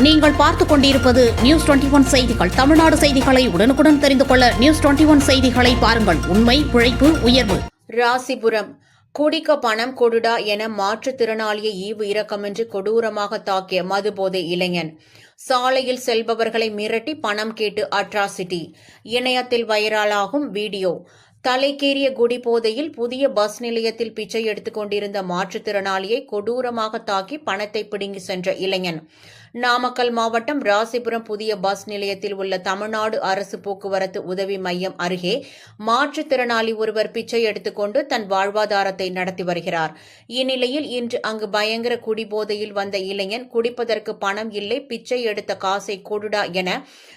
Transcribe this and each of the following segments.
நீங்கள் பார்த்துக் கொண்டிருப்பது நியூஸ் டுவெண்டி ஒன் செய்திகள். தமிழ்நாடு செய்திகளை உடனுக்குடன் தெரிந்து கொள்ள நியூஸ் டுவெண்டி ஒன் செய்திகளை பாருங்கள். உண்மை உழைப்பு உயர்வு. ராசிபுரம். குடிக்க பணம் கொடுடா என மாற்றுத்திறனாளியை ஈவு இரக்கமின்றி கொடூரமாக தாக்கிய மதுபோதை இளைஞன். சாலையில் செல்பவர்களை மிரட்டி பணம் கேட்டு அட்ராசிட்டி. இணையத்தில் வைரலாகும் வீடியோ. தலைக்கேறிய குடி போதையில் புதிய பஸ் நிலையத்தில் பிச்சை எடுத்துக் கொண்டிருந்த மாற்றுத்திறனாளியை கொடூரமாக தாக்கி பணத்தை பிடுங்கி சென்ற இளைஞன். நாமக்கல் மாவட்டம் ராசிபுரம் புதிய பஸ் நிலையத்தில் உள்ள தமிழ்நாடு அரசு போக்குவரத்து உதவி மையம் அருகே மாற்றுத்திறனாளி ஒருவர் பிச்சை எடுத்துக்கொண்டு தன் வாழ்வாதாரத்தை நடத்தி வருகிறார். இந்நிலையில் இன்று அங்கு பயங்கர குடிபோதையில் வந்த இளைஞன் குடிப்பதற்கு பணம் இல்லை பிச்சை எடுத்த காசை கொடுடா என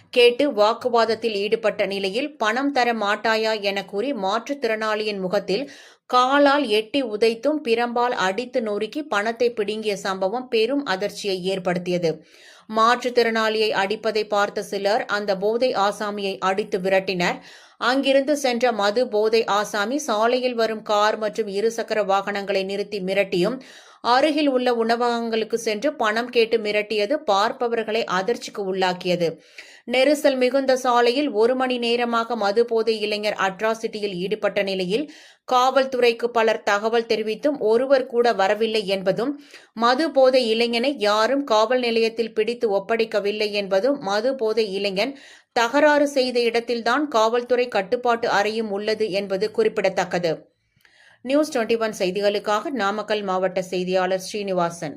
கேட்டு வாக்குவாதத்தில் ஈடுபட்ட நிலையில் பணம் தர மாட்டாயா என கூறி மாற்றுத்திறனாளியின் முகத்தில் காலால் எட்டி உதைத்தும் பிரம்பால் அடித்து நொறுக்கி பணத்தை பிடுங்கிய சம்பவம் பெரும் அதிர்ச்சியை ஏற்படுத்தியது. மாற்றுத்திறனாளியை அடிப்பதை பார்த்த சிலர் அந்த போதை ஆசாமியை அடித்து விரட்டினர். அங்கிருந்து சென்ற மது போதை ஆசாமி சாலையில் வரும் கார் மற்றும் இருசக்கர வாகனங்களை நிறுத்தி மிரட்டியும் அருகில் உள்ள உணவகங்களுக்கு சென்று பணம் கேட்டு மிரட்டியது பார்ப்பவர்களை அதிர்ச்சிக்கு உள்ளாக்கியது. நெரிசல் மிகுந்த சாலையில் ஒரு மணி நேரமாக மது போதை இளைஞர் அட்ராசிட்டியில் ஈடுபட்ட நிலையில் காவல்துறைக்கு பலர் தகவல் தெரிவித்தும் ஒருவர் கூட வரவில்லை என்பதும் மது போதை இளைஞனை யாரும் காவல் நிலையத்தில் பிடி பிடித்து ஒப்படைக்கவில்லை என்பதும் மது போதை இளைஞன். தகராறு செய்த இடத்தில்தான் காவல்துறை கட்டுப்பாட்டு அறையும் உள்ளது என்பது குறிப்பிடத்தக்கது. நியூஸ் டுவெண்டி ஒன் செய்திகளுக்காக நாமக்கல் மாவட்ட செய்தியாளர் ஸ்ரீனிவாசன்.